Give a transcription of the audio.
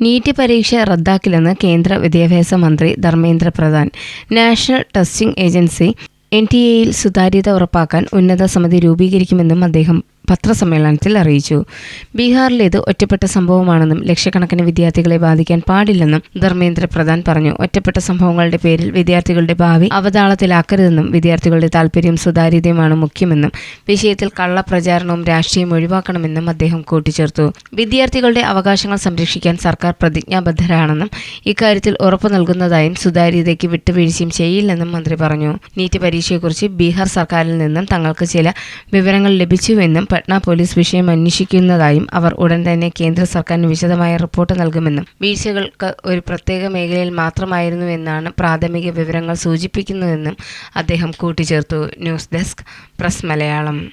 NEET പരീക്ഷ റദ്ദാക്കില്ലെന്ന് കേന്ദ്ര വിദ്യാഭ്യാസ മന്ത്രി Dharmendra Pradhan. National testing agency N T എയിൽ സുതാര്യത ഉറപ്പാക്കാൻ ഉന്നത സമിതി രൂപീകരിക്കുമെന്നും അദ്ദേഹം പത്രസമ്മേളനത്തിൽ അറിയിച്ചു. ബീഹാറിലേത് ഒറ്റപ്പെട്ട സംഭവമാണെന്നും ലക്ഷക്കണക്കിന് വിദ്യാർത്ഥികളെ ബാധിക്കാൻ പാടില്ലെന്നും ധർമ്മേന്ദ്ര പ്രധാൻ പറഞ്ഞു. ഒറ്റപ്പെട്ട സംഭവങ്ങളുടെ പേരിൽ വിദ്യാർത്ഥികളുടെ ഭാവി അവതാളത്തിലാക്കരുതെന്നും വിദ്യാർത്ഥികളുടെ താൽപര്യം സുതാര്യതയുമാണ് മുഖ്യമെന്നും വിഷയത്തിൽ കള്ളപ്രചാരണവും രാഷ്ട്രീയം ഒഴിവാക്കണമെന്നും അദ്ദേഹം കൂട്ടിച്ചേർത്തു. വിദ്യാർത്ഥികളുടെ അവകാശങ്ങൾ സംരക്ഷിക്കാൻ സർക്കാർ പ്രതിജ്ഞാബദ്ധരാണെന്നും ഇക്കാര്യത്തിൽ ഉറപ്പു നൽകുന്നതായും സുതാര്യതയ്ക്ക് വിട്ടുവീഴ്ചയും ചെയ്യില്ലെന്നും മന്ത്രി പറഞ്ഞു. നീറ്റ് പരീക്ഷയെക്കുറിച്ച് ബീഹാർ സർക്കാരിൽ നിന്നും തങ്ങൾക്ക് ചില വിവരങ്ങൾ ലഭിച്ചുവെന്നും പട്ന പോലീസ് വിഷയം അന്വേഷിക്കുന്നതായും അവർ ഉടൻ തന്നെ കേന്ദ്ര സർക്കാരിന് വിശദമായ റിപ്പോർട്ട് നൽകുമെന്നും വീഴ്ചകൾക്ക് ഒരു പ്രത്യേക മേഖലയിൽ മാത്രമായിരുന്നുവെന്നാണ് പ്രാഥമിക വിവരങ്ങൾ സൂചിപ്പിക്കുന്നതെന്നും അദ്ദേഹം കൂട്ടിച്ചേർത്തു. News desk press Malayalam.